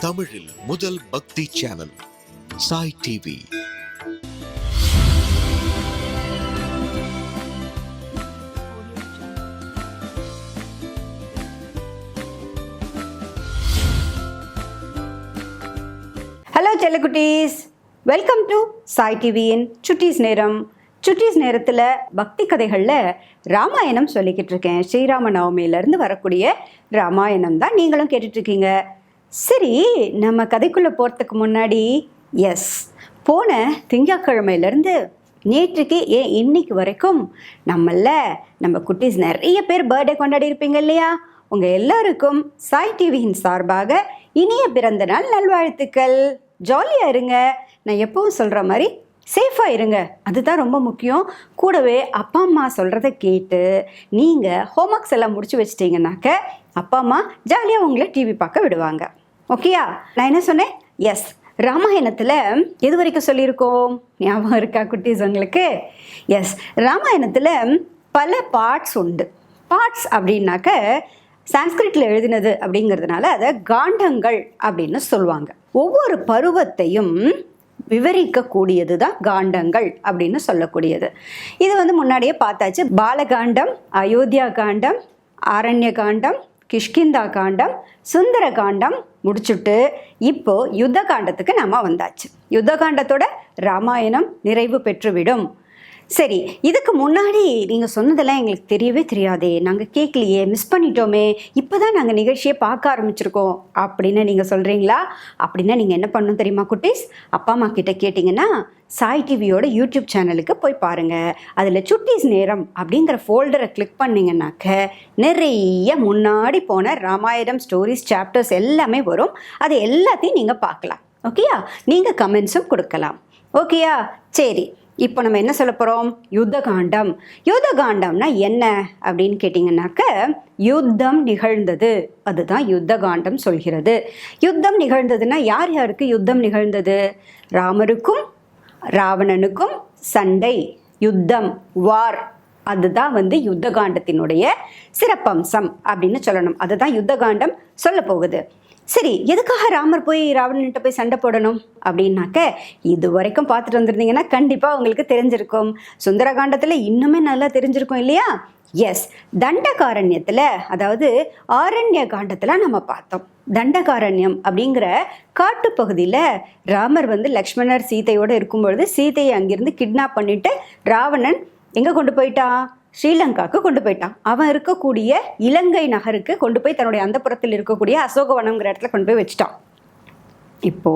தமிழில் முதல் பக்தி சேனல் சாய் டிவி. ஹலோ செல்லக்குட்டீஸ் வெல்கம் டு சாய் டிவியின் சுட்டீஸ் நேரம் சுட்டீஸ் நேரத்தில் பக்தி கதைகளில் ராமாயணம் சொல்லிக்கிட்டு இருக்கேன் ஸ்ரீராம நவமியிலேருந்து வரக்கூடிய ராமாயணம் தான் நீங்களும் கேட்டுட்ருக்கீங்க சரி நம்ம கதைக்குள்ளே போகிறதுக்கு முன்னாடி எஸ் போன திங்கக்கிழமையிலேருந்து நேற்றுக்கு ஏன் இன்னைக்கு வரைக்கும் நம்மள நம்ம குட்டீஸ் நிறைய பேர் பர்த்டே கொண்டாடி இருப்பீங்க இல்லையா? உங்கள் எல்லாருக்கும் சாய் டிவியின் சார்பாக இனிய பிறந்த நாள் நல்வாழ்த்துக்கள். ஜாலியாக இருங்க. நான் எப்பவும் சொல்கிற மாதிரி சேஃபாக இருங்க. அதுதான் ரொம்ப முக்கியம். கூடவே அப்பா அம்மா சொல்கிறத கேட்டு நீங்கள் ஹோம்ஒர்க்ஸ் எல்லாம் முடிச்சு வச்சிட்டிங்கனாக்க அப்பா அம்மா ஜாலியாக உங்களை டிவி பார்க்க விடுவாங்க. ஓகேயா? நான் என்ன சொன்னேன்? எஸ் ராமாயணத்தில் எது வரைக்கும் சொல்லியிருக்கோம்? ஞாபகம் இருக்கா குட்டீஸ் உங்களுக்கு? எஸ் ராமாயணத்தில் பல பார்ட்ஸ் உண்டு. பார்ட்ஸ் அப்படின்னாக்க சான்ஸ்கிரிட்டில் எழுதினது அப்படிங்கிறதுனால அதை காண்டங்கள் அப்படின்னு சொல்லுவாங்க. ஒவ்வொரு பருவத்தையும் விவரிக்கக்கூடியது தான் காண்டங்கள் அப்படின்னு சொல்லக்கூடியது. இது வந்து முன்னாடியே பார்த்தாச்சு. பாலகாண்டம் அயோத்தியா காண்டம் ஆரண்ய காண்டம் கிஷ்கிந்தா காண்டம் சுந்தர காண்டம் முடிச்சுட்டு இப்போ யுத்த காண்டத்துக்கு நம்ம வந்தாச்சு. யுத்த காண்டத்தோட ராமாயணம் நிறைவு பெற்றுவிடும். சரி இதுக்கு முன்னாடி நீங்கள் சொன்னதெல்லாம் எங்களுக்கு தெரியவே தெரியாதே. நாங்கள் கேட்கலையே மிஸ் பண்ணிட்டோமே. இப்போ தான் நாங்கள் நிகழ்ச்சியை பார்க்க ஆரம்பிச்சிருக்கோம். அப்படின்னு நீங்கள் சொல்கிறீங்களா அப்படின்னா நீங்கள் என்ன பண்ணணும் தெரியுமா குட்டீஸ்? அப்பா அம்மா கிட்டே கேட்டிங்கன்னா சாய் டிவியோட யூடியூப் சேனலுக்கு போய் பாருங்கள் அதில் சுட்டீஸ் நேரம் அப்படிங்கிற ஃபோல்டரை கிளிக் பண்ணிங்கனாக்க நிறைய முன்னாடி போன ராமாயணம் ஸ்டோரிஸ் சாப்டர்ஸ் எல்லாமே வரும். அது எல்லாத்தையும் நீங்கள் பார்க்கலாம். ஓகேயா? நீங்கள் கமெண்ட்ஸும் கொடுக்கலாம். ஓகேயா? சரி. இப்போ நம்ம என்ன சொல்ல போகிறோம் யுத்த காண்டம் யுத்த காண்டம்னா என்ன அப்படின்னு கேட்டிங்கன்னாக்க யுத்தம் நிகழ்ந்தது. அதுதான் யுத்த காண்டம் சொல்கிறது. யுத்தம் நிகழ்ந்ததுன்னா யார் யாருக்கு யுத்தம் நிகழ்ந்தது? ராமருக்கும் ராவணனுக்கும் சண்டை யுத்தம் வார். அதுதான் வந்து யுத்த காண்டத்தினுடைய சிறப்பம்சம் அப்படின்னு சொல்லணும். அதுதான் யுத்த காண்டம் சொல்ல போகுது. சரி எதுக்காக ராமர் போய் ராவணன்கிட்ட போய் சண்டை போடணும்? அப்படின்னாக்க இது வரைக்கும் பார்த்துட்டு வந்திருந்தீங்கன்னா கண்டிப்பாக உங்களுக்கு தெரிஞ்சிருக்கும். சுந்தரகாண்டத்தில் இன்னுமே நல்லா தெரிஞ்சிருக்கும் இல்லையா? எஸ் தண்டகாரண்யத்தில் அதாவது ஆரண்ய காண்டத்தில் நம்ம பார்த்தோம். தண்டகாரண்யம் அப்படிங்கிற காட்டுப்பகுதியில் ராமர் வந்து லக்ஷ்மணர் சீதையோடு இருக்கும்பொழுது சீதையை அங்கிருந்து கிட்னாப் பண்ணிட்டு ராவணன் எங்கே கொண்டு போயிட்டான் ஸ்ரீலங்காவுக்கு கொண்டு போயிட்டான். அவன் இருக்கக்கூடிய இலங்கை நகருக்கு கொண்டு போய் தன்னுடைய அந்தப்புறத்தில் இருக்கக்கூடிய அசோகவனம்ங்கிற இடத்துல கொண்டு போய் வச்சுட்டான். இப்போ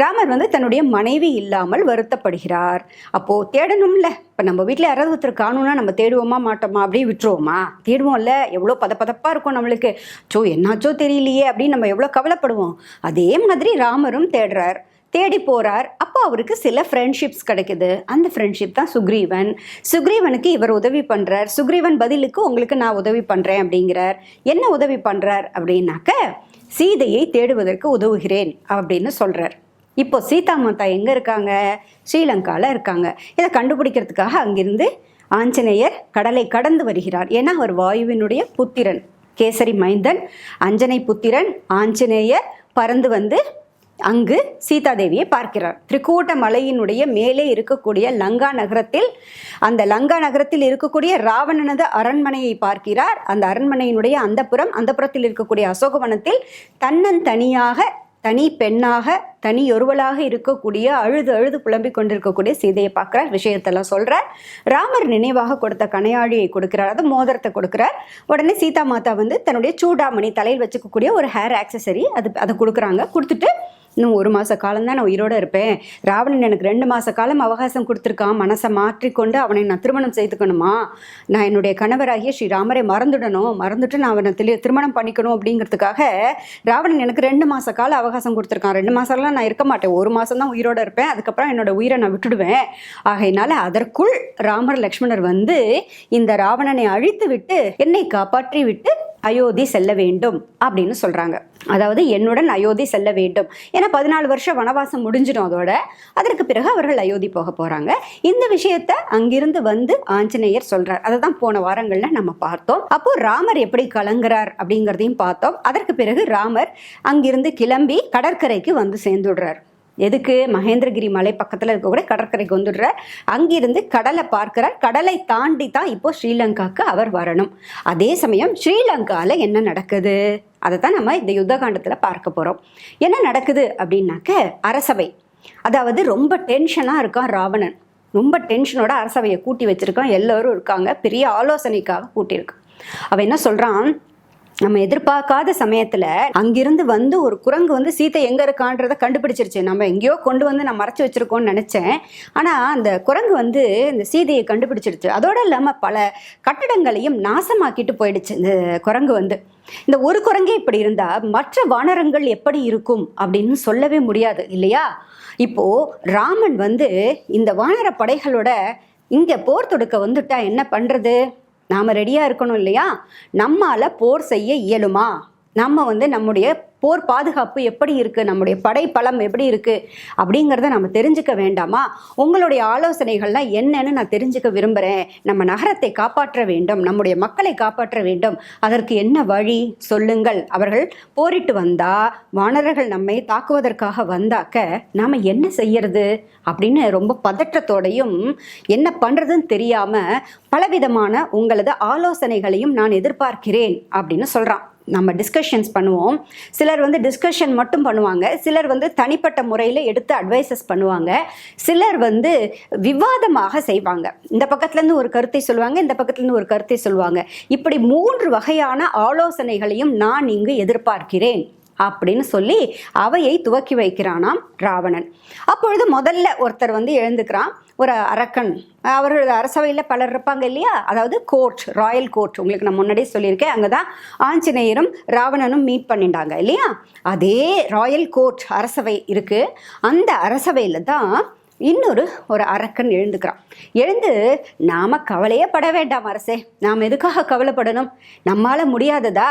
ராமர் வந்து தன்னுடைய மனைவி இல்லாமல் வருத்தப்படுகிறார். அப்போ தேடணும்ல. இப்போ நம்ம வீட்டில் யாராவது ஒருத்தர் காணும்னா நம்ம தேடுவோமா மாட்டோமா அப்படியே விட்டுருவோமா? தேடுவோம்ல. எவ்வளோ பதப்பதப்பாக இருக்கும் நம்மளுக்கு. சோ என்னாச்சோ தெரியலையே அப்படின்னு நம்ம எவ்வளோ கவலைப்படுவோம். அதே மாதிரி ராமரும் தேடுறார். தேடி போகிறார் அப்போ அவருக்கு சில ஃப்ரெண்ட்ஷிப்ஸ் கிடைக்குது. அந்த ஃப்ரெண்ட்ஷிப் தான் சுக்ரீவன். சுக்ரீவனுக்கு இவர் உதவி பண்ணுறார் சுக்ரீவன் பதிலுக்கு உங்களுக்கு நான் உதவி பண்ணுறேன் அப்படிங்கிறார். என்ன உதவி பண்ணுறார் அப்படின்னாக்க சீதையை தேடுவதற்கு உதவுகிறேன் அப்படின்னு சொல்கிறார் இப்போ சீதா மாதா எங்கே இருக்காங்க? ஸ்ரீலங்காவில் இருக்காங்க. இதை கண்டுபிடிக்கிறதுக்காக அங்கிருந்து ஆஞ்சநேயர் கடலை கடந்து வருகிறார். ஏன்னா அவர் வாயுவினுடைய புத்திரன். கேசரி மைந்தன் அஞ்சனை புத்திரன் ஆஞ்சநேயர் பறந்து வந்து அங்கு சீதாதேவியை பார்க்கிறார். திரிகூட்ட மலையினுடைய மேலே இருக்கக்கூடிய லங்கா நகரத்தில் அந்த லங்கா நகரத்தில் இருக்கக்கூடிய ராவணனது அரண்மனையை பார்க்கிறார். அந்த அரண்மனையினுடைய அந்தப்புறம் அந்தப்புறத்தில் இருக்கக்கூடிய அசோகவனத்தில் தன்னன் தனியாக தனி பெண்ணாக தனி ஒருவளாக இருக்கக்கூடிய அழுது அழுது புலம்பிக் கொண்டிருக்கக்கூடிய சீதையை பார்க்குறார். விஷயத்தெல்லாம் சொல்கிறார் ராமர் நினைவாக கொடுத்த கனையாழியை கொடுக்கிறார். அது மோதிரத்தை கொடுக்குறார். உடனே சீதா மாதா வந்து தன்னுடைய சூடாமணி தலையில் வச்சுக்கக்கூடிய ஒரு ஹேர் ஆக்சசரி அது அதை கொடுக்குறாங்க. கொடுத்துட்டு இன்னும் ஒரு மாத காலம் தான் நான் உயிரோடு இருப்பேன். ராவணன் எனக்கு ரெண்டு மாத காலம் அவகாசம் கொடுத்துருக்கான். மனசை மாற்றிக்கொண்டு அவனை நான் திருமணம் செய்துக்கணுமா? நான் என்னுடைய கணவராகிய ஸ்ரீராமரை மறந்துடணும். மறந்துட்டு நான் அவனை திரு திருமணம் பண்ணிக்கணும் அப்படிங்கிறதுக்காக ராவணன் எனக்கு ரெண்டு மாத கால அவகாசம் கொடுத்துருக்கான். ரெண்டு மாதம்லாம் நான் இருக்க மாட்டேன். ஒரு மாதம் தான் உயிரோடு இருப்பேன். அதுக்கப்புறம் என்னோட உயிரை நான் விட்டுடுவேன். ஆகையினால அதற்குள் ராமர் லக்ஷ்மணர் வந்து இந்த ராவணனை அழித்து விட்டு என்னை காப்பாற்றி விட்டு அயோத்தி செல்ல வேண்டும் அப்படின்னு சொல்கிறாங்க அதாவது என்னுடன் அயோத்தி செல்ல வேண்டும். ஏன்னா பதினாலு வருஷம் வனவாசம் முடிஞ்சிடும் அதோட. அதற்கு பிறகு அவர்கள் அயோத்தி போக போகிறாங்க இந்த விஷயத்த அங்கிருந்து வந்து ஆஞ்சநேயர் சொல்கிறார் அதை தான் போன வாரங்களில் நம்ம பார்த்தோம். அப்போ ராமர் எப்படி கலங்குறார் அப்படிங்கிறதையும் பார்த்தோம். அதற்கு பிறகு ராமர் அங்கிருந்து கிளம்பி கடற்கரைக்கு வந்து சேர்ந்துடுறார். எதுக்கு மகேந்திரகிரி மலை பக்கத்தில் இருக்கக்கூடிய கடற்கரைக்கு வந்துடுறார் அங்கிருந்து கடலை பார்க்கிறார். கடலை தாண்டி தான் இப்போ ஸ்ரீலங்காவுக்கு அவர் வரணும். அதே சமயம் ஸ்ரீலங்காவில் என்ன நடக்குது? அதை தான் நம்ம இந்த யுத்த காண்டத்தில் பார்க்க போகிறோம் என்ன நடக்குது அப்படின்னாக்க அரசவை. அதாவது ரொம்ப டென்ஷனாக இருக்கான் ராவணன். ரொம்ப டென்ஷனோட அரசவையை கூட்டி வச்சிருக்கான். எல்லோரும் இருக்காங்க. பெரிய ஆலோசனைக்காக கூட்டியிருக்கான். அவன் என்ன சொல்கிறான் நம்ம எதிர்பார்க்காத சமயத்துல அங்கிருந்து வந்து ஒரு குரங்கு வந்து சீத்தை எங்க இருக்கான்றத கண்டுபிடிச்சிருச்சு. நம்ம எங்கேயோ கொண்டு வந்து நான் மறைச்சு வச்சிருக்கோம்னு நினைச்சேன். ஆனா அந்த குரங்கு வந்து இந்த சீதையை கண்டுபிடிச்சிருச்சு. அதோட இல்லாம பல கட்டடங்களையும் நாசமாக்கிட்டு போயிடுச்சு இந்த குரங்கு வந்து. இந்த ஒரு குரங்கே இப்படி இருந்தா மற்ற வானரங்கள் எப்படி இருக்கும் அப்படின்னு சொல்லவே முடியாது இல்லையா? இப்போ ராமன் வந்து இந்த வானர படைகளோட இங்க போர் தொடுக்க வந்துட்டா என்ன பண்றது? நாம் ரெடியாக இருக்கணும் இல்லையா? நம்மால் போர் செய்ய இயலுமா? நம்ம வந்து நம்முடைய போர் பாதுகாப்பு எப்படி இருக்கு? நம்முடைய படை பலம் எப்படி இருக்கு? அப்படிங்கிறத நம்ம தெரிஞ்சுக்க வேண்டாமா? உங்களுடைய ஆலோசனைகள்லாம் என்னன்னு நான் தெரிஞ்சுக்க விரும்புகிறேன் நம்ம நகரத்தை காப்பாற்ற வேண்டும். நம்முடைய மக்களை காப்பாற்ற வேண்டும். அதற்கு என்ன வழி? சொல்லுங்கள். அவர்கள் போரிட்டு வந்தா வானரர்கள் நம்மை தாக்குவதற்காக வந்தாக்க நாம் என்ன செய்யறது? அப்படின்னு ரொம்ப பதற்றத்தோடையும் என்ன பண்றதுன்னு தெரியாம பலவிதமான உங்களது ஆலோசனைகளையும் நான் எதிர்பார்க்கிறேன் அப்படின்னு சொல்றான். நம்ம டிஸ்கஷன்ஸ் பண்ணுவோம். சிலர் வந்து டிஸ்கஷன் மட்டும் பண்ணுவாங்க. சிலர் வந்து தனிப்பட்ட முறையில் எடுத்து அட்வைசஸ் பண்ணுவாங்க. சிலர் வந்து விவாதமாக செய்வாங்க. இந்த பக்கத்துலேருந்து ஒரு கருத்தை சொல்லுவாங்க இந்த பக்கத்துலேருந்து ஒரு கருத்தை சொல்லுவாங்க. இப்படி மூன்று வகையான ஆலோசனைகளையும் நான் இங்கு எதிர்பார்க்கிறேன் அப்படின்னு சொல்லி அவையை துவக்கி வைக்கிறானாம் ராவணன். அப்பொழுது முதல்ல ஒருத்தர் வந்து எழுந்துக்கிறான். ஒரு அரக்கன். அவர்கள் அரசவையில் பலர் இருப்பாங்க இல்லையா? அதாவது கோர்ட் ராயல் கோர்ட் உங்களுக்கு நான் முன்னாடியே சொல்லியிருக்கேன். அங்கே தான் ஆஞ்சநேயரும் ராவணனும் மீட் பண்ணிட்டாங்க இல்லையா? அதே ராயல் கோர்ட் அரசவை இருக்குது அந்த அரசவையில் தான் இன்னொரு ஒரு அரக்கன் எழுந்துக்கிறான். எழுந்து நாம கவலையே பட வேண்டாம் அரசே. நாம் எதுக்காக கவலைப்படணும்? நம்மால முடியாததா?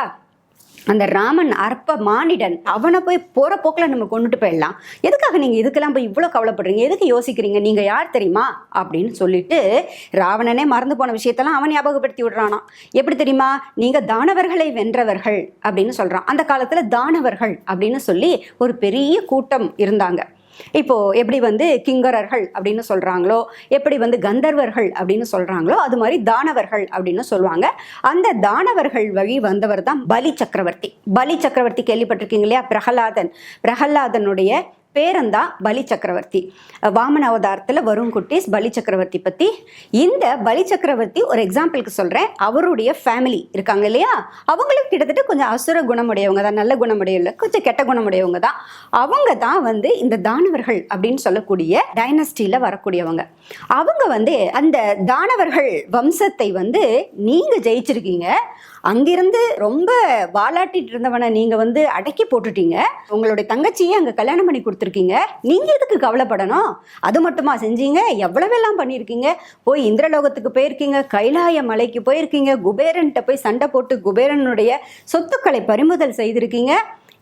அந்த ராமன் அற்ப மானிடன் அவனை போய் போற போக்கில் நம்ம கொண்டுட்டு போயிடலாம். எதுக்காக நீங்க இதுக்கெல்லாம் போய் இவ்வளோ கவலைப்படுறீங்க? எதுக்கு யோசிக்கிறீங்க? நீங்க யார் தெரியுமா? அப்படின்னு சொல்லிட்டு ராவணனே மறந்து போன விஷயத்தெல்லாம் அவன் ஞாபகப்படுத்தி விடுறானா. எப்படி தெரியுமா? நீங்க தானவர்களை வென்றவர்கள் அப்படின்னு சொல்றான். அந்த காலத்துல தானவர்கள் அப்படின்னு சொல்லி ஒரு பெரிய கூட்டம் இருந்தாங்க. இப்போ எப்படி வந்து கிங்கரர்கள் அப்படின்னு சொல்றாங்களோ எப்படி வந்து கந்தர்வர்கள் அப்படின்னு சொல்றாங்களோ அது மாதிரி தானவர்கள் அப்படின்னு சொல்லுவாங்க. அந்த தானவர்கள் வழி வந்தவர் தான் பலி சக்கரவர்த்தி. பலி சக்கரவர்த்தி கேள்விப்பட்டிருக்கீங்க இல்லையா? பிரகலாதன். பிரகலாதனுடைய பேரந்தான் பலி சக்கரவர்த்தி. வாமன அவதாரத்தில் வரும் குட்டீஸ் பலி சக்கரவர்த்தி பற்றி இந்த பலி சக்கரவர்த்தி ஒரு எக்ஸாம்பிளுக்கு சொல்கிறேன் அவருடைய ஃபேமிலி இருக்காங்க இல்லையா? அவங்களும் கிட்டத்தட்ட கொஞ்சம் அசுர குணமுடையவங்க தான் நல்ல குணமுடையவங்க கொஞ்சம் கெட்ட குணமுடையவங்க தான். அவங்க தான் வந்து இந்த தானவர்கள் அப்படின்னு சொல்லக்கூடிய டைனஸ்டியில் வரக்கூடியவங்க. அவங்க வந்து அந்த தானவர்கள் வம்சத்தை வந்து நீங்கள் ஜெயிச்சிருக்கீங்க. அங்கிருந்து ரொம்ப வாலாட்டிட்டு இருந்தவனை நீங்க வந்து அடக்கி போட்டுட்டீங்க. உங்களுடைய தங்கச்சியை அங்க கல்யாணம் பண்ணி கொடுத்துருக்கீங்க. நீங்க எதுக்கு கவலைப்படணும்? அது மட்டுமா செஞ்சீங்க? எவ்வளவெல்லாம் பண்ணியிருக்கீங்க? போய் இந்திரலோகத்துக்கு போயிருக்கீங்க. கைலாய மலைக்கு போயிருக்கீங்க. குபேரன்கிட்ட போய் சண்டை போட்டு குபேரனுடைய சொத்துக்களை பறிமுதல் செய்திருக்கீங்க.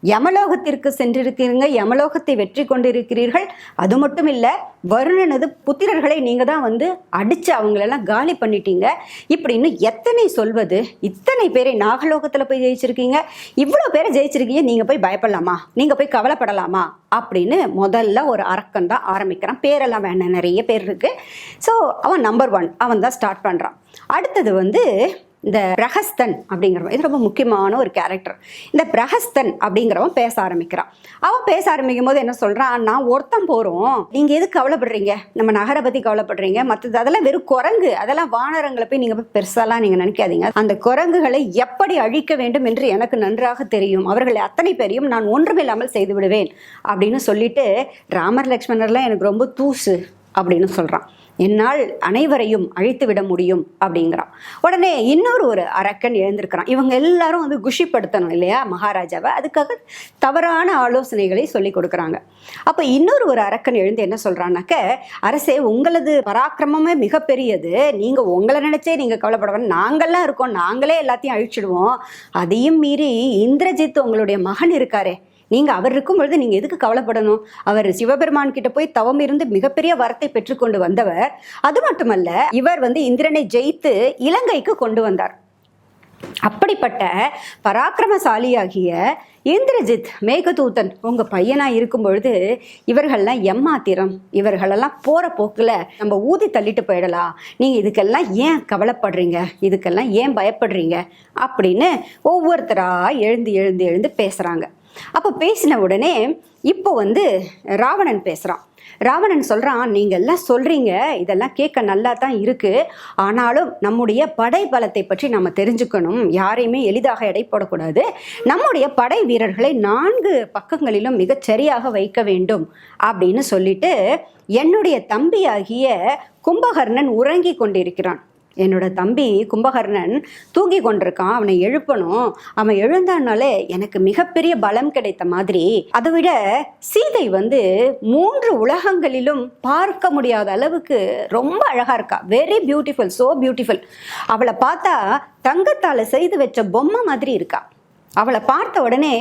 யமலோகத்திற்கு சென்றிருக்கிறீங்க யமலோகத்தை வெற்றி கொண்டிருக்கிறீர்கள். அது மட்டும் இல்லை வருணனது புத்திரர்களை நீங்கள் தான் வந்து அடித்து அவங்களெல்லாம் காலி பண்ணிட்டீங்க. இப்படின்னு எத்தனை சொல்வது? இத்தனை பேரை நாகலோகத்தில் போய் ஜெயிச்சிருக்கீங்க. இவ்வளோ பேரை ஜெயிச்சிருக்கீங்க நீங்கள் போய் பயப்படலாமா? நீங்கள் போய் கவலைப்படலாமா? அப்படின்னு முதல்ல ஒரு அரக்கன் தான் ஆரம்பிக்கிறான். பேரெல்லாம் வேணாம் நிறைய பேர் இருக்குது ஸோ அவன் நம்பர் ஒன் அவன் தான் ஸ்டார்ட் பண்ணுறான் அடுத்தது வந்து இந்த பிரகஸ்தன் அப்படிங்கிறவன். இது ரொம்ப முக்கியமான ஒரு கேரக்டர் இந்த பிரகஸ்தன் அப்படிங்கிறவன் பேச ஆரம்பிக்கிறான். அவன் பேச ஆரம்பிக்கும் போது என்ன சொல்கிறான் நான் ஒருத்தன் போகிறோம் நீங்கள் எது கவலைப்படுறீங்க? நம்ம நகரை பற்றி கவலைப்படுறீங்க. மற்றது அதெல்லாம் வெறும் குரங்கு. அதெல்லாம் வானரங்களை போய் நீங்கள் போய் பெருசாலாம் நீங்கள் நினைக்காதீங்க. அந்த குரங்குகளை எப்படி அழிக்க வேண்டும் என்று எனக்கு நன்றாக தெரியும். அவர்களை அத்தனை பேரையும் நான் ஒன்றுமில்லாமல் செய்து விடுவேன் அப்படின்னு சொல்லிட்டு ராமர் லக்ஷ்மணர்லாம் எனக்கு ரொம்ப தூசு. அப்படின்னு சொல்கிறான் என்னால் அனைவரையும் அழித்து விட முடியும் அப்படிங்கிறான். உடனே இன்னொரு ஒரு அரக்கன் எழுந்திருக்கிறான். இவங்க எல்லாரும் வந்து குஷிப்படுத்தணும் இல்லையா மகாராஜாவை? அதுக்காக தவறான ஆலோசனைகளை சொல்லி கொடுக்குறாங்க. அப்போ இன்னொரு ஒரு அரக்கன் எழுந்து என்ன சொல்கிறான்னாக்க அரசே உங்களது பராக்கிரமமே மிகப்பெரியது. நீங்கள் உங்களை நினச்சே நீங்கள் கவலைப்பட வேண்டாம். இருக்கோம். நாங்களே எல்லாத்தையும் அழிச்சிடுவோம். அதையும் மீறி இந்திரஜித் உங்களுடைய மகன் இருக்காரே. நீங்கள் அவர் இருக்கும் பொழுது நீங்கள் எதுக்கு கவலைப்படணும்? அவர் சிவபெருமான் கிட்ட போய் தவம் இருந்து மிகப்பெரிய வரத்தை பெற்றுக்கொண்டு வந்தவர். அது மட்டுமல்ல இவர் வந்து இந்திரனை ஜெயித்து இலங்கைக்கு கொண்டு வந்தார். அப்படிப்பட்ட பராக்கிரமசாலியாகிய இந்திரஜித் மேகதூதன் உங்க பையனா இருக்கும் பொழுது இவர்கள்லாம் எம்மாத்திரம் இவர்களெல்லாம் போற போக்குல நம்ம ஊதி தள்ளிட்டு போயிடலாம். நீங்க இதுக்கெல்லாம் ஏன் கவலைப்படுறீங்க? இதுக்கெல்லாம் ஏன் பயப்படுறீங்க? அப்படின்னு ஒவ்வொருத்தரா எழுந்து எழுந்து எழுந்து பேசுறாங்க. அப்போ பேசின உடனே இப்போ வந்து ராவணன் பேசுகிறான் ராவணன் சொல்கிறான் நீங்கள் எல்லாம் சொல்கிறீங்க இதெல்லாம் கேட்க நல்லா தான் இருக்குது ஆனாலும் நம்முடைய படை பலத்தை பற்றி நம்ம தெரிஞ்சுக்கணும். யாரையுமே எளிதாக எடை போடக்கூடாது. நம்முடைய படை வீரர்களை நான்கு பக்கங்களிலும் மிகச்சரியாக வைக்க வேண்டும். அப்படின்னு சொல்லிட்டு என்னுடைய தம்பியாகிய கும்பகர்ணன் உறங்கி கொண்டிருக்கிறான். என்னோட தம்பி கும்பகர்ணன் தூங்கி கொண்டிருக்கான். அவனை எழுப்பணும். அவன் எழுந்தானாலே எனக்கு மிகப்பெரிய பலம் கிடைத்த மாதிரி. அதை விட சீதை வந்து மூன்று உலகங்களிலும் பார்க்க முடியாத அளவுக்கு ரொம்ப அழகா இருக்கா. வெரி பியூட்டிஃபுல் சோ பியூட்டிஃபுல் அவளை பார்த்தா தங்கத்தால செய்து வச்ச பொம்மை மாதிரி இருக்கா. அவளை பார்த்த உடனே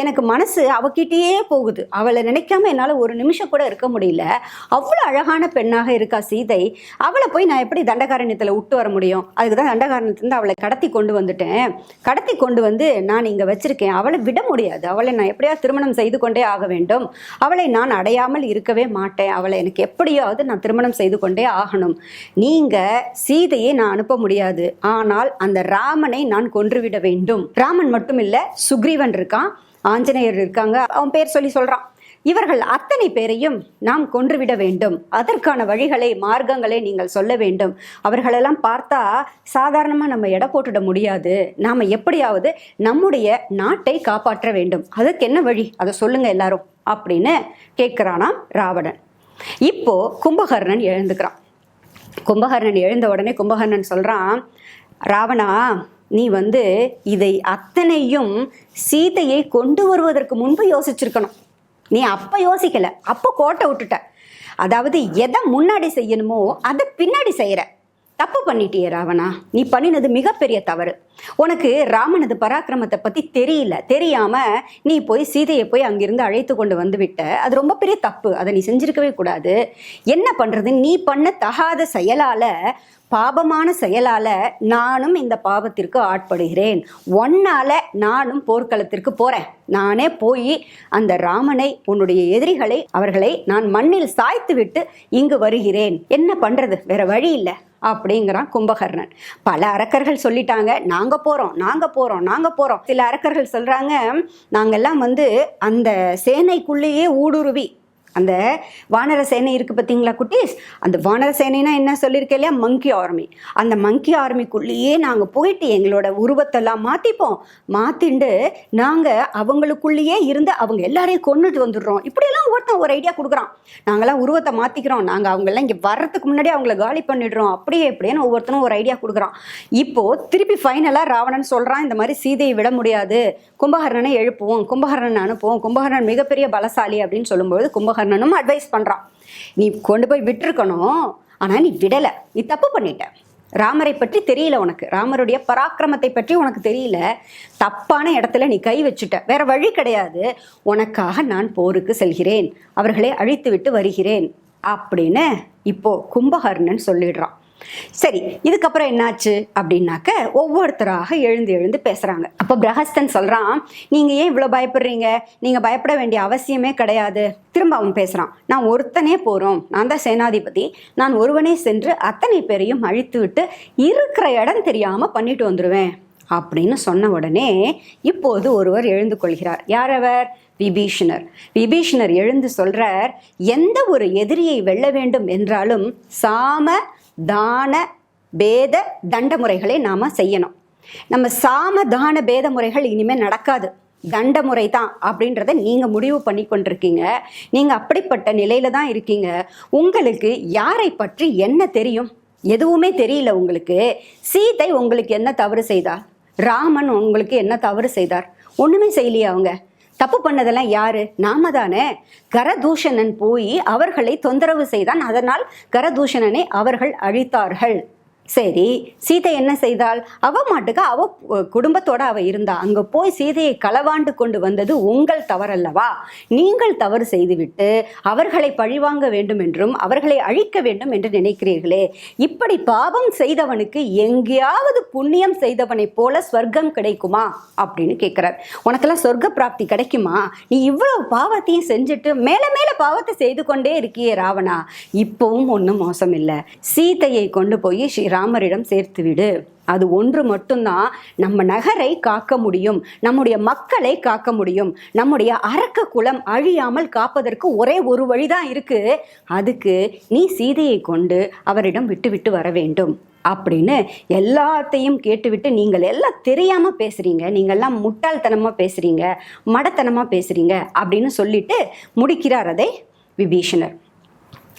எனக்கு மனசு அவகிட்டயே போகுது. அவளை நினைக்காம என்னால் ஒரு நிமிஷம் கூட இருக்க முடியல. அவ்வளோ அழகான பெண்ணாக இருக்கா சீதை. அவளை போய் நான் எப்படி தண்டகாரண்யத்தில் விட்டு வர முடியும்? அதுக்கு தான் தண்டகாரண்யத்துலேருந்து அவளை கடத்தி கொண்டு வந்துட்டேன். கடத்தி கொண்டு வந்து நான் இங்கே வச்சுருக்கேன். அவளை விட முடியாது. அவளை நான் எப்படியா திருமணம் செய்து கொண்டே ஆக வேண்டும்? அவளை நான் அடையாமல் இருக்கவே மாட்டேன். அவளை எனக்கு எப்படியாவது நான் திருமணம் செய்து கொண்டே ஆகணும். நீங்கள் சீதையை நான் அனுப்ப முடியாது. ஆனால் அந்த ராமனை நான் கொன்றுவிட வேண்டும். ராமன் மட்டும் இல்லை சுக்ரீவன் இருக்கான் ஆஞ்சநேயர் இருக்காங்க. அவன் பேர் சொல்லி சொல்றான். இவர்கள் அத்தனை பேரையும் நாம் கொன்றுவிட வேண்டும். அதற்கான வழிகளை மார்க்கங்களை நீங்கள் சொல்ல வேண்டும். அவர்களெல்லாம் பார்த்தா சாதாரணமாக நம்ம எடை போட்டுட முடியாது. நாம் எப்படியாவது நம்முடைய நாட்டை காப்பாற்ற வேண்டும். அதுக்கு என்ன வழி? அதை சொல்லுங்க எல்லாரும் அப்படின்னு கேட்குறானாம் ராவணன். இப்போ கும்பகர்ணன் எழுந்துக்கிறான். கும்பகர்ணன் எழுந்த உடனே கும்பகர்ணன் சொல்றான் ராவணா நீ வந்து இதை அத்தனையும் சீதையை கொண்டு வருவதற்கு முன்பு யோசிச்சிருக்கணும். நீ அப்ப யோசிக்கல அப்போ கோட்டை விட்டுட்ட. அதாவது எதை முன்னாடி செய்யணுமோ அதை பின்னாடி செய்யற. தப்பு பண்ணிட்டியே ராவணா. நீ பண்ணினது மிகப்பெரிய தவறு. உனக்கு ராமனது பராக்கிரமத்தை பத்தி தெரியல. தெரியாம நீ போய் சீதையை போய் அங்கிருந்து அழைத்து கொண்டு வந்து விட்ட. அது ரொம்ப பெரிய தப்பு. அதை நீ செஞ்சிருக்கவே கூடாது. என்ன பண்றது? நீ பண்ண தகாத செயலால பாபமான செயலால நானும் இந்த பாவத்திற்கு ஆட்படுகிறேன். ஒன்னால நானும் போர்க்களத்திற்கு போறேன். நானே போய் அந்த ராமனை உன்னுடைய எதிரிகளை அவர்களை நான் மண்ணில் சாய்த்து விட்டு இங்கு வருகிறேன். என்ன பண்றது? வேற வழி இல்லை. அப்படிங்கிறான் கும்பகர்ணன். பல அரக்கர்கள் சொல்லிட்டாங்க நாங்க போறோம் நாங்க போறோம் நாங்க போறோம். சில அரக்கர்கள் சொல்றாங்க நாங்கெல்லாம் வந்து அந்த சேனைக்குள்ளேயே ஊடுருவி அந்த வானர சேனை இருக்குது பார்த்தீங்களா குட்டீஸ்? அந்த வானர சேனைனா என்ன சொல்லியிருக்கேன் இல்லையா? மங்கி ஆர்மி அந்த மங்கி ஆர்மிக்குள்ளேயே நாங்கள் போயிட்டு எங்களோட உருவத்தெல்லாம் மாற்றிப்போம் மாற்றிண்டு நாங்கள் அவங்களுக்குள்ளேயே இருந்து அவங்க எல்லாரையும் கொண்டுட்டு வந்துடுறோம். இப்படியெல்லாம் ஒருத்தன் ஒரு ஐடியா கொடுக்குறான். நாங்களாம் உருவத்தை மாற்றிக்கிறோம் நாங்கள் அவங்கெல்லாம் இங்கே வர்றதுக்கு முன்னாடி அவங்கள காலி பண்ணிடுறோம். அப்படியே இப்படின்னு ஒவ்வொருத்தனும் ஒரு ஐடியா கொடுக்குறான். இப்போது திருப்பி ஃபைனலாக ராவணன் சொல்கிறான் இந்த மாதிரி சீதையை விட முடியாது. கும்பகர்ணனை எழுப்புவோம். கும்பகர்ணன் அனுப்புவோம். கும்பகர்ணன் மிகப்பெரிய பலசாலி அப்படின்னு சொல்லும்போது கும்பகர்ணனும் அட்வைஸ் பண்ணுறான் நீ கொண்டு போய் விட்டுருக்கணும் ஆனால் நீ விடலை. நீ தப்பு பண்ணிட்ட. ராமரை பற்றி தெரியல உனக்கு. ராமருடைய பராக்கிரமத்தை பற்றி உனக்கு தெரியல. தப்பான இடத்துல நீ கை வச்சுட்ட. வேற வழி கிடையாது. உனக்காக நான் போருக்கு செல்கிறேன். அவர்களை அழித்து விட்டு வருகிறேன். அப்படின்னு இப்போ கும்பகர்ணன் சொல்லிடுறான். சரி இதுக்கப்புறம் என்னாச்சு அப்படின்னாக்க ஒவ்வொருத்தராக எழுந்து எழுந்து பேசுறாங்க. அப்போ பிரகஸ்தன் சொல்றான் நீங்க ஏன் இவ்வளோ பயப்படுறீங்க? நீங்க பயப்பட வேண்டிய அவசியமே கிடையாது. திரும்ப அவன் பேசுறான் நான் ஒருத்தனே போறோம். நான் தான் சேனாதிபதி. நான் ஒருவனே சென்று அத்தனை பேரையும் அழித்து விட்டு இருக்கிற இடம் தெரியாம பண்ணிட்டு வந்துடுவேன் அப்படின்னு சொன்ன உடனே இப்போது ஒருவர் எழுந்து கொள்கிறார். யார் அவர்? விபீஷணர். விபீஷணர் எழுந்து சொல்றார் எந்த ஒரு எதிரியை வெல்ல வேண்டும் என்றாலும் சாம தான பேத தண்ட முறைகளை நாம் செய்யணும். நம்ம சாம தான பேத முறைகள் இனிமேல் நடக்காது. தண்ட முறை தான் அப்படின்றத நீங்கள் முடிவு பண்ணி கொண்டிருக்கீங்க. நீங்கள் அப்படிப்பட்ட நிலையில தான் இருக்கீங்க. உங்களுக்கு யாரை பற்றி என்ன தெரியும்? எதுவுமே தெரியல உங்களுக்கு. சீதை உங்களுக்கு என்ன தவறு செய்தார்? ராமன் உங்களுக்கு என்ன தவறு செய்தார்? ஒன்றுமே செய்யலையா அவங்க? தப்பு பண்ணதெல்லாம் யாரு? நாம தானே கரதூஷணன் போய் அவர்களை தொந்தரவு செய்தான். அதனால் கரதூஷணனை அவர்கள் அழித்தார்கள். சரி சீதை என்ன செய்தாள்? அவ மாட்டுக்கு அவ குடும்பத்தோட அவ இருந்தா. அங்க போய் சீதையை களவாண்டு கொண்டு வந்தது உங்கள் தவறல்லவா? நீங்கள் தவறு செய்துவிட்டு அவர்களை பழிவாங்க வேண்டும் என்றும் அவர்களை அழிக்க வேண்டும் என்று நினைக்கிறீர்களே. இப்படி பாவம் செய்தவனுக்கு எங்கேயாவது புண்ணியம் செய்தவனைப் போல ஸ்வர்க்கம் கிடைக்குமா? அப்படின்னு கேட்கிறார். உனக்கெல்லாம் சொர்க்க பிராப்தி கிடைக்குமா? நீ இவ்வளவு பாவத்தையும் செஞ்சுட்டு மேல மேல பாவத்தை செய்து கொண்டே இருக்கியே ராவணா. இப்பவும் ஒன்றும் மோசம் இல்லை சீதையை கொண்டு போய் ஸ்ரீராம் ராமரிடம் சேர்த்துவிடு அது ஒன்று மட்டும்தான். நம்ம நகரை காக்க முடியும். நம்முடைய மக்களை காக்க முடியும். நம்முடைய அரக்க குலம் அழியாமல் காப்பதற்கு ஒரே ஒரு வழிதான் இருக்கு. அதுக்கு நீ சீதையை கொண்டு அவரிடம் விட்டுவிட்டு வர வேண்டும். அப்படின்னு எல்லாத்தையும் கேட்டுவிட்டு நீங்கள் எல்லாம் தெரியாமல் பேசுகிறீங்க நீங்கள்லாம் முட்டாள்தனமாக பேசுகிறீங்க மடத்தனமாக பேசுகிறீங்க அப்படின்னு சொல்லிட்டு முடிக்கிறார் அதை விபீஷணர்.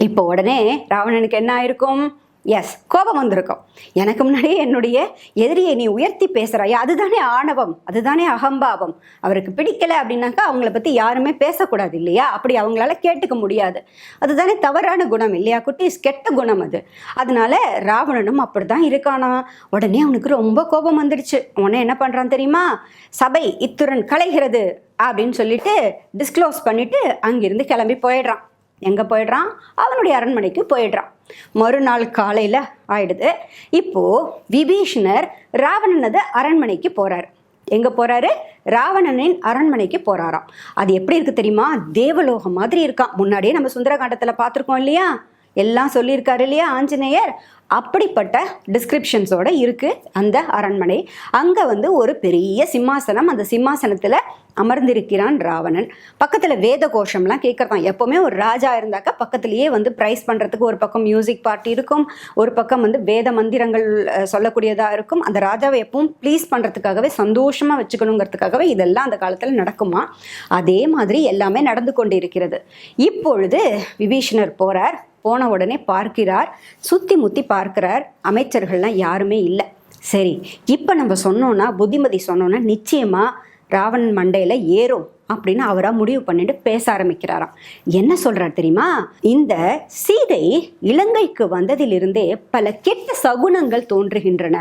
இப்போ உடனே ராவணனுக்கு என்ன ஆயிருக்கும்? எஸ் கோபம் வந்திருக்கும். எனக்கு முன்னாடியே என்னுடைய எதிரியை நீ உயர்த்தி பேசுகிறாய் அதுதானே ஆணவம் அதுதானே அகம்பாவம். அவருக்கு பிடிக்கலை அப்படின்னாக்கா அவங்கள பற்றி யாருமே பேசக்கூடாது இல்லையா? அப்படி அவங்களால கேட்டுக்க முடியாது. அதுதானே தவறான குணம் இல்லையா குட்டீஸ்? கெட்ட குணம் அது. அதனால ராவணனும் அப்படி தான் இருக்கானா. உடனே அவனுக்கு ரொம்ப கோபம் வந்துடுச்சு. உடனே என்ன பண்ணுறான் தெரியுமா? சபை இத்துரன் கலைகிறது அப்படின்னு சொல்லிட்டு டிஸ்க்ளோஸ் பண்ணிட்டு அங்கிருந்து கிளம்பி போயிடுறான். எங்கே போயிடுறான்? அவனுடைய அரண்மனைக்கு போயிடுறான். மறுநாள் காலையில் ஆயிடுது. இப்போது விபீஷணர் ராவணனது அரண்மனைக்கு போகிறார் எங்கே போகிறாரு ராவணனின் அரண்மனைக்கு போகிறாராம் அது எப்படி இருக்குது தெரியுமா? தேவலோகம் மாதிரி இருக்கான் முன்னாடியே நம்ம சுந்தரகாண்டத்தில் பார்த்துருக்கோம் இல்லையா? எல்லாம் சொல்லியிருக்காரு இல்லையா ஆஞ்சநேயர்? அப்படிப்பட்ட டிஸ்கிரிப்ஷன்ஸோட இருக்குது அந்த அரண்மனை. அங்கே வந்து ஒரு பெரிய சிம்மாசனம் அந்த சிம்மாசனத்தில் அமர்ந்திருக்கிறான் ராவணன். பக்கத்தில் வேத கோஷம்லாம் கேட்கறதான் எப்போவுமே ஒரு ராஜா இருந்தாக்கா பக்கத்துலேயே வந்து ப்ரைஸ் பண்ணுறதுக்கு ஒரு பக்கம் மியூசிக் பார்ட்டி இருக்கும். ஒரு பக்கம் வந்து வேத மந்திரங்கள் சொல்லக்கூடியதாக இருக்கும். அந்த ராஜாவை எப்பவும் ப்ளீஸ் பண்ணுறதுக்காகவே சந்தோஷமாக வச்சுக்கணுங்கிறதுக்காகவே இதெல்லாம் அந்த காலத்தில் நடக்குமா? அதே மாதிரி எல்லாமே நடந்து கொண்டு இருக்கிறது இப்பொழுது விபீஷணர் போறார். போன உடனே பார்க்கிறார். சுத்தி முத்தி பார்க்கிறார். அமைச்சர்கள்லாம் யாருமே இல்லை. சரி இப்போ நம்ம சொன்னோன்னா புத்திமதி சொன்னோன்னா நிச்சயமா ராவணன் மண்டையில ஏறும் அப்படின்னு அவரா முடிவு பண்ணிட்டு பேச ஆரம்பிக்கிறாராம். என்ன சொல்றார் தெரியுமா? இந்த சீதை இலங்கைக்கு வந்ததிலிருந்தே பல கெட்ட சகுனங்கள் தோன்றுகின்றன.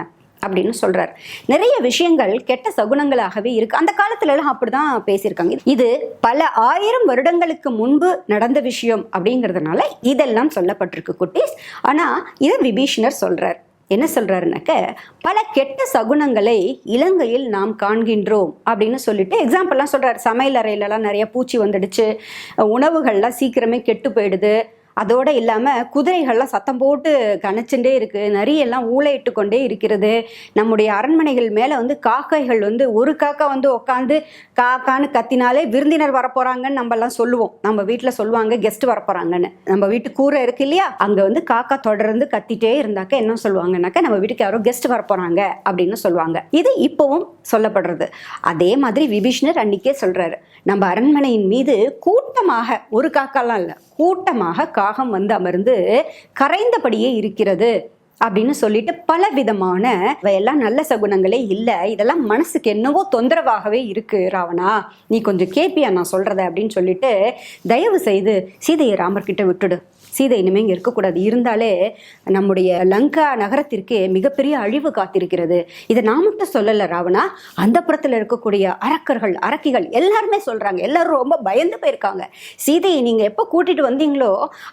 அப்படின்னு சொல்கிறார் நிறைய விஷயங்கள் கெட்ட சகுனங்களாகவே இருக்கு. அந்த காலத்துல எல்லாம் அப்படிதான் பேசியிருக்காங்க. இது பல ஆயிரம் வருடங்களுக்கு முன்பு நடந்த விஷயம் அப்படிங்கிறதுனால இதெல்லாம் சொல்லப்பட்டிருக்கு குட்டீஸ். ஆனா இதை விபீஷணர் சொல்றார். என்ன சொல்றாருனாக்க பல கெட்ட சகுனங்களை இலங்கையில் நாம் காண்கின்றோம் அப்படின்னு சொல்லிட்டு எக்ஸாம்பிள்லாம் சொல்றாரு. சமையல் அறையிலலாம் நிறைய பூச்சி வந்துடுச்சு. உணவுகள்லாம் சீக்கிரமே கெட்டு போயிடுது. அதோட இல்லாமல் குதிரைகள்லாம் சத்தம் போட்டு கணச்சுட்டே இருக்குது நரியெல்லாம் ஊழையிட்டு கொண்டே இருக்கிறது. நம்முடைய அரண்மனைகள் மேலே வந்து காக்கைகள் வந்து ஒரு காக்கா வந்து உட்காந்து காக்கான்னு கத்தினாலே விருந்தினர் வரப்போகிறாங்கன்னு நம்மலாம் சொல்லுவோம். நம்ம வீட்டில் சொல்லுவாங்க கெஸ்ட் வரப்போகிறாங்கன்னு நம்ம வீட்டு கூரை இருக்கு இல்லையா? அங்கே வந்து காக்கா தொடர்ந்து கத்திட்டே இருந்தாக்க என்ன சொல்லுவாங்கனாக்கா நம்ம வீட்டுக்கு யாரோ கெஸ்ட் வரப்போகிறாங்க அப்படின்னு சொல்லுவாங்க. இது இப்போவும் சொல்லப்படுறது. அதே மாதிரி விபீஷ்ணர் அன்னைக்கே சொல்கிறாரு நம்ம அரண்மனையின் மீது கூட்டமாக ஒரு காக்காலாம் இல்லை கூட்டமாக காகம் வந்து அமர்ந்து கரைந்தபடியே இருக்கிறது அப்படின்னு சொல்லிட்டு பல விதமான எல்லாம் நல்ல சகுனங்களே இல்லை. இதெல்லாம் மனசுக்கு என்னவோ தொந்தரவாகவே இருக்கு ராவணா. நீ கொஞ்சம் கேப்பியா நான் சொல்றத அப்படின்னு சொல்லிட்டு தயவு செய்து சீதையை ராமர்கிட்ட விட்டுடு. சீதை இனிமே இங்கே இருக்கக்கூடாது. இருந்தாலே நம்முடைய லங்கா நகரத்திற்கு மிகப்பெரிய அழிவு காத்திருக்கிறது. இதை நான் மட்டும் சொல்லலை ராவணா. அந்த புறத்தில் இருக்கக்கூடிய அரக்கர்கள் அரக்கிகள் எல்லாருமே சொல்கிறாங்க எல்லாரும் ரொம்ப பயந்து போயிருக்காங்க. சீதையை நீங்கள் எப்போ கூட்டிகிட்டு வந்தீங்களோ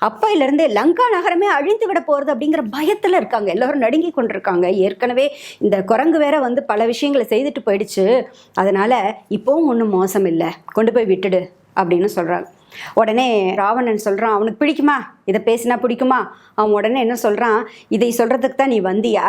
அப்பையிலேருந்தே லங்கா நகரமே அழிந்து விட போகிறது அப்படிங்கிற பயத்தில் இருக்காங்க. எல்லோரும் நடுங்கி கொண்டிருக்காங்க. ஏற்கனவே இந்த குரங்கு வேற வந்து பல விஷயங்களை செய்துட்டு போயிடுச்சு. அதனால் இப்போவும் ஒன்றும் மோசம் இல்லை. கொண்டு போய் விட்டுடு அப்படின்னு சொல்கிறாங்க உடனே ராவணன் சொல்கிறான் அவனுக்கு பிடிக்குமா? இதை பேசினா பிடிக்குமா? அவன் உடனே என்ன சொல்கிறான் இதை சொல்கிறதுக்கு தான் நீ வந்தியா?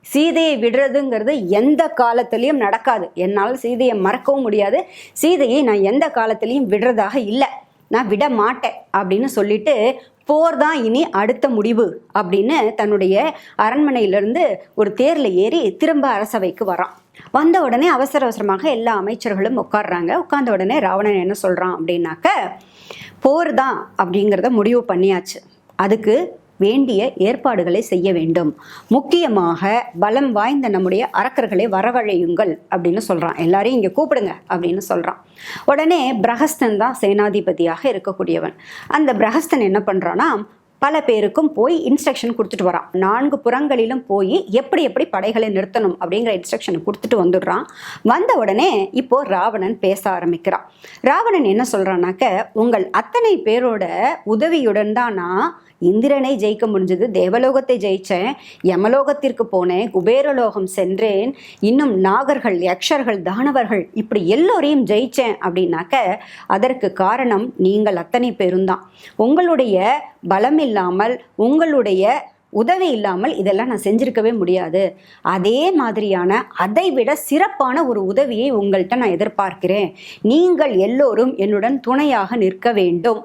சீதையை விடுறதுங்கிறது எந்த காலத்திலையும் நடக்காது. என்னால் சீதையை மறக்கவும் முடியாது. சீதையை நான் எந்த காலத்திலையும் விடுறதாக இல்லை. நான் விட மாட்டேன். அப்படின்னு சொல்லிட்டு போர் தான் இனி அடுத்த முடிவு. அப்படின்னு தன்னுடைய அரண்மனையிலிருந்து ஒரு தேரில் ஏறி திரும்ப அரசவைக்கு வரான். வந்த உடனே அவசர அவசரமாக எல்லா அமைச்சர்களும் உட்காடுறாங்க உட்கார்ந்த உடனே ராவணன் என்ன சொல்கிறான் அப்படின்னாக்க போர் தான் அப்படிங்கிறத முடிவு பண்ணியாச்சு. அதுக்கு வேண்டிய ஏற்பாடுகளை செய்ய வேண்டும். முக்கியமாக பலம் வாய்ந்த நம்முடைய அரக்கர்களை வரவழையுங்கள் அப்படின்னு சொல்கிறான் எல்லாரையும் இங்கே கூப்பிடுங்க அப்படின்னு சொல்கிறான் உடனே பிரகஸ்தன் தான் சேனாதிபதியாக இருக்கக்கூடியவன். அந்த பிரகஸ்தன் என்ன பண்ணுறான்னா பல பேருக்கும் போய் இன்ஸ்ட்ரக்ஷன் கொடுத்துட்டு வரான். நான்கு புறங்களிலும் போய் எப்படி எப்படி படைகளை நிறுத்தணும் அப்படிங்கிற இன்ஸ்ட்ரக்ஷனை கொடுத்துட்டு வந்துடுறான். வந்த உடனே இப்போ ராவணன் பேச ஆரம்பிக்கிறான். ராவணன் என்ன சொல்றான்னாக்க உங்கள் அத்தனை பேரோட உதவியுடன் தான் நான் இந்திரனை ஜெயிக்க முடிஞ்சது தேவலோகத்தை ஜெயிச்சேன் யமலோகத்திற்கு போனேன் குபேரலோகம் சென்றேன் இன்னும் நாகர்கள் யக்ஷர்கள் தானவர்கள் இப்படி எல்லோரையும் ஜெயித்தேன் அப்படின்னாக்க அதற்கு காரணம் நீங்கள் அத்தனை பேரும் தான் உங்களுடைய பலம் இல்லாமல் உங்களுடைய உதவி இல்லாமல் இதெல்லாம் நான் செஞ்சிருக்கவே முடியாது. அதே மாதிரியான அதை விட சிறப்பான ஒரு உதவியை உங்கள்கிட்ட நான் எதிர்பார்க்கிறேன். நீங்கள் எல்லோரும் என்னுடன் துணையாக நிற்க வேண்டும்.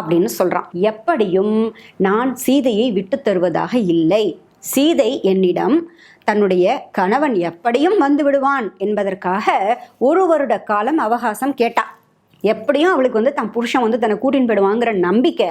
அப்படின்னு சொல்றான். எப்படியும் நான் சீதையை விட்டு தருவதாக இல்லை. சீதை என்னிடம் தன்னுடைய கணவன் எப்படியும் வந்து விடுவான் என்பதற்காக ஒரு வருட காலம் அவகாசம் கேட்டா எப்படியும் அவளுக்கு வந்து தன் புருஷன் வந்து தன்னை கூட்டின்னு போயிடுவாங்கிற நம்பிக்கை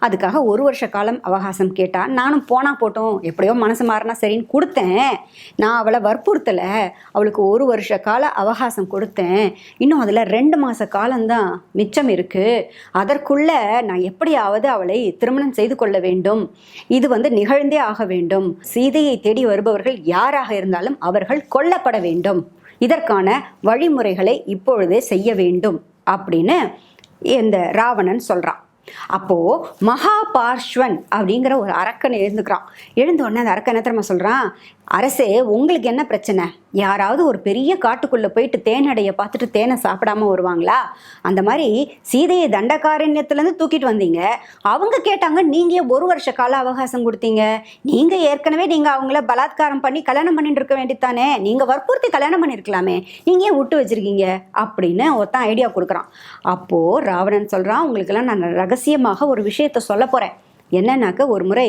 அதுக்காக ஒரு வருஷ காலம் அவகாசம் கேட்டா நானும் போனா போட்டோம் எப்படியோ மனசு மாறினா சரின்னு கொடுத்தேன். நான் அவளை வற்புறுத்தலை. அவளுக்கு ஒரு வருஷ கால அவகாசம் கொடுத்தேன். இன்னும் அதில் ரெண்டு மாத காலம்தான் மிச்சம் இருக்கு. அதற்குள்ள நான் எப்படியாவது அவளை திருமணம் செய்து கொள்ள வேண்டும். இது வந்து நிகழ்ந்தே ஆக வேண்டும். சீதையை தேடி வருபவர்கள் யாராக இருந்தாலும் அவர்கள் கொல்லப்பட வேண்டும். இதற்கான வழிமுறைகளை இப்பொழுதே செய்ய வேண்டும். அப்படின்னு இந்த ராவணன் சொல்கிறான் அப்போது மகாபார்ஷ்வன் அப்படிங்கிற ஒரு அரக்கன் எழுந்துக்கிறான். எழுந்த உடனே அந்த அரக்கன் என்ன சொல்கிறான் சொல்றான்? அரசே உங்களுக்கு என்ன பிரச்சனை? யாராவது ஒரு பெரிய காட்டுக்குள்ளே போயிட்டு தேனடையை பார்த்துட்டு தேனை சாப்பிடாம வருவாங்களா? அந்த மாதிரி சீதையை தண்டகாரண்யத்துலேருந்து தூக்கிட்டு வந்தீங்க. அவங்க கேட்டாங்க நீங்களே ஒரு வருஷ கால அவகாசம் கொடுத்தீங்க. நீங்கள் ஏற்கனவே நீங்கள் அவங்கள பலாத்காரம் பண்ணி கல்யாணம் பண்ணிட்டு இருக்க வேண்டித்தானே நீங்கள் வற்புறுத்தி கல்யாணம் பண்ணியிருக்கலாமே நீங்கள் ஏன் விட்டு வச்சிருக்கீங்க அப்படின்னு ஒருத்தன் ஐடியா கொடுக்குறான். அப்போது ராவணன் சொல்கிறான் உங்களுக்கெல்லாம் நான் ரகசியமாக ஒரு விஷயத்த சொல்ல போறேன். என்னன்னாக்க ஒரு முறை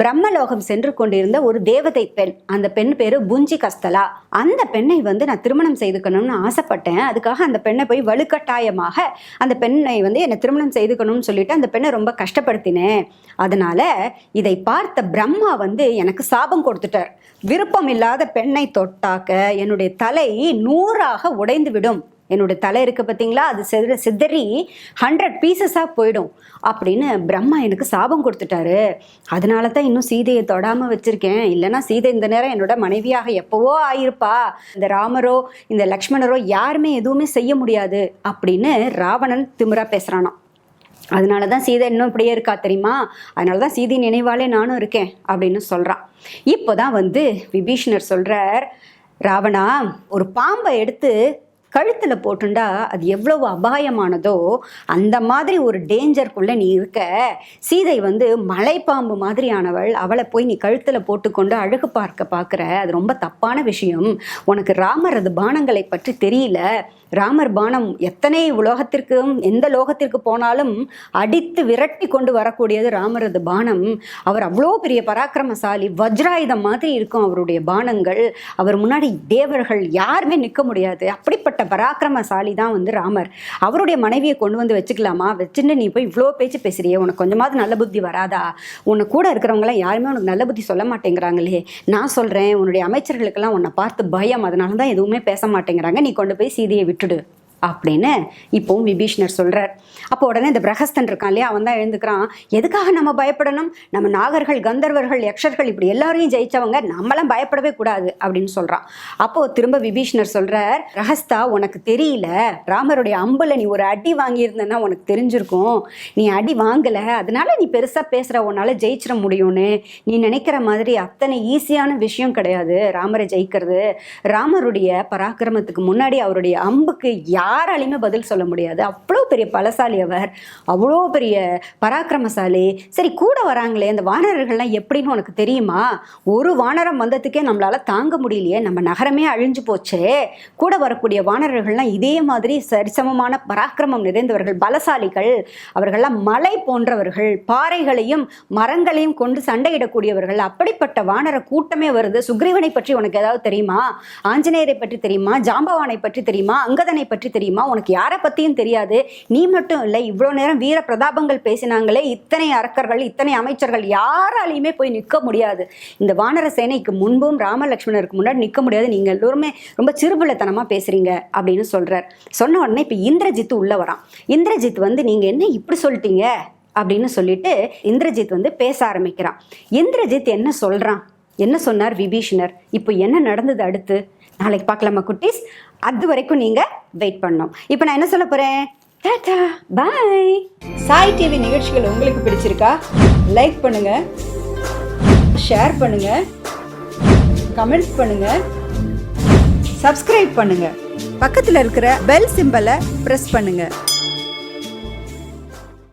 பிரம்மலோகம் சென்று கொண்டிருந்த ஒரு தேவதை பெண் அந்த பெண் பேரு புஞ்சி கஸ்தலா. அந்த பெண்ணை வந்து நான் திருமணம் செய்துக்கணும்னு ஆசைப்பட்டேன். அதுக்காக அந்த பெண்ணை போய் வலுக்கட்டாயமாக அந்த பெண்ணை வந்து என்னை திருமணம் செய்துக்கணும்னு சொல்லிட்டு அந்த பெண்ணை ரொம்ப கஷ்டப்படுத்தினேன். அதனால இதை பார்த்த பிரம்மா வந்து எனக்கு சாபம் கொடுத்துட்டார். விருப்பம் இல்லாத பெண்ணை தொட்டாக்க என்னுடைய தலை நூறாக உடைந்து விடும். என்னோட தலை இருக்கு பார்த்தீங்களா அது சிதற சிதறி ஹண்ட்ரட் பீசஸாக போயிடும். அப்படின்னு பிரம்மா எனக்கு சாபம் கொடுத்துட்டாரு. அதனால தான் இன்னும் சீதையை தொடாமல் வச்சிருக்கேன். இல்லைன்னா சீதை இந்த நேரம் என்னோட மனைவியாக எப்போவோ ஆயிருப்பா. இந்த ராமரோ இந்த லக்ஷ்மணரோ யாருமே எதுவுமே செய்ய முடியாது அப்படின்னு ராவணன் திமிரா பேசுகிறானாம் அதனால தான் சீதை இன்னும் இப்படியே இருக்கா தெரியுமா? அதனால தான் சீதை நினைவாலே நானும் இருக்கேன் அப்படின்னு சொல்கிறான் இப்போ தான் வந்து விபீஷணர் சொல்கிறார் ராவணா ஒரு பாம்பை எடுத்து கழுத்தில் போட்டுண்டா அது எவ்வளவு அபாயமானதோ அந்த மாதிரி ஒரு டேஞ்சருக்குள்ளே நீ இருக்க. சீதை வந்து மலைப்பாம்பு மாதிரியானவள். அவளை போய் நீ கழுத்தில் போட்டுக்கொண்டு அழகு பார்க்க பார்க்குற அது ரொம்ப தப்பான விஷயம். உனக்கு ராமரது பானங்களை பற்றி தெரியல. ராமர் பானம் எத்தனை உலோகத்திற்கும் எந்த லோகத்திற்கு போனாலும் அடித்து விரட்டி கொண்டு வரக்கூடியது ராமரது பானம். அவர் அவ்வளோ பெரிய பராக்கிரமசாலி வஜ்ராயுதம் மாதிரி இருக்கும் அவருடைய பானங்கள். அவர் முன்னாடி தேவர்கள் யாருமே நிற்க முடியாது. அப்படிப்பட்ட பராக்கிரமசாலி தான் வந்து ராமர். அவருடைய மனைவியை கொண்டு வந்து வச்சுக்கலாமா? வச்சுட்டு நீ போய் இவ்வளோ பேச்சு பேசுறியே உனக்கு கொஞ்சமாவது நல்ல புத்தி வராதா? உன்னை கூட இருக்கிறவங்களாம் யாருமே உனக்கு நல்ல புத்தி சொல்ல மாட்டேங்கிறாங்களே. நான் சொல்கிறேன் உன்னுடைய அமைச்சர்களுக்கெல்லாம் உன்னை பார்த்து பயம். அதனால தான் எதுவுமே பேச மாட்டேங்கிறாங்க. நீ கொண்டு போய் சீதையை விட்டுடு அப்படின்னு இப்போவும் விபீஷ்ணர் சொல்கிறார் அப்போ உடனே இந்த பிரகஸ்தன் இருக்கான் இல்லையா? அவன் தான் எழுந்துக்கிறான். எதுக்காக நம்ம பயப்படணும்? நம்ம நாகர்கள் கந்தர்வர்கள் யக்ஷர்கள் இப்படி எல்லாரையும் ஜெயிச்சவங்க நம்மளாம் பயப்படவே கூடாது அப்படின்னு சொல்கிறான் அப்போது திரும்ப விபீஷ்ணர் சொல்கிறார் ரகஸ்தா உனக்கு தெரியல. ராமருடைய அம்புல நீ ஒரு அடி வாங்கியிருந்தேன்னா உனக்கு தெரிஞ்சிருக்கும். நீ அடி வாங்கலை. அதனால நீ பெருசாக பேசுகிற உன்னால் ஜெயிச்சிட முடியும்னு. நீ நினைக்கிற மாதிரி அத்தனை ஈஸியான விஷயம் கிடையாது ராமரை ஜெயிக்கிறது. ராமருடைய பராக்கிரமத்துக்கு முன்னாடி அவருடைய அம்புக்கு யாராலையுமே பதில் சொல்ல முடியாது. அவ்வளோ பெரிய பலசாலி அவர். அவ்வளோ பெரிய பராக்கிரமசாலி. சரி கூட வராங்களே அந்த வானரர்கள்லாம் எப்படின்னு உனக்கு தெரியுமா? ஒரு வானரம் வந்ததுக்கே நம்மளால தாங்க முடியலையே நம்ம நகரமே அழிஞ்சு போச்சே. கூட வரக்கூடிய வானரர்கள்லாம் இதே மாதிரி சரிசமமான பராக்கிரமம் நிறைந்தவர்கள் பலசாலிகள். அவர்கள்லாம் மலை போன்றவர்கள் பாறைகளையும் மரங்களையும் கொண்டு சண்டையிடக்கூடியவர்கள். அப்படிப்பட்ட வானர கூட்டமே வருது. சுக்ரீவனை பற்றி உனக்கு ஏதாவது தெரியுமா? ஆஞ்சநேயரை பற்றி தெரியுமா? ஜாம்பவானை பற்றி தெரியுமா? அங்கதனை பற்றி தெரியுமா? உனக்கு யாரை பற்றியும் தெரியாது. நீ மட்டும் இல்லை இவ்வளோ நேரம் வீர பிரதாபங்கள் பேசினாங்களே இத்தனை அரக்கர்கள் இத்தனை அமைச்சர்கள் யாராலையுமே போய் நிற்க முடியாது. இந்த வானர சேனைக்கு முன்பும் ராமலட்சுமணருக்கு முன்னாடி நிற்க முடியாது. நீங்கள் எல்லோருமே ரொம்ப சிறுபிள்ளைத்தனமாக பேசுறீங்க அப்படின்னு சொல்கிறார் சொன்ன உடனே இப்போ இந்திரஜித் உள்ள வரான். இந்திரஜித் வந்து நீங்கள் என்ன இப்படி சொல்லிட்டீங்க? அப்படின்னு சொல்லிட்டு இந்திரஜித் வந்து பேச ஆரம்பிக்கிறான். இந்திரஜித் என்ன சொல்றான்? என்ன சொன்னார் விபீஷணர்? இப்போ என்ன நடந்தது அடுத்து? நாளைக்கு பார்க்கலாமா குட்டீஸ்? அது வரைக்கும் நீங்கள் வெயிட் பண்ணணும். இப்போ நான் என்ன சொல்ல போகிறேன் டாடா பாய் சாய் டிவி நிகழ்ச்சிகள் உங்களுக்கு பிடிச்சிருக்கா? லைக் பண்ணுங்க ஷேர் பண்ணுங்க கமெண்ட்ஸ் பண்ணுங்க சப்ஸ்கிரைப் பண்ணுங்க. பக்கத்தில் இருக்கிற பெல் சிம்பலை ப்ரெஸ் பண்ணுங்கள்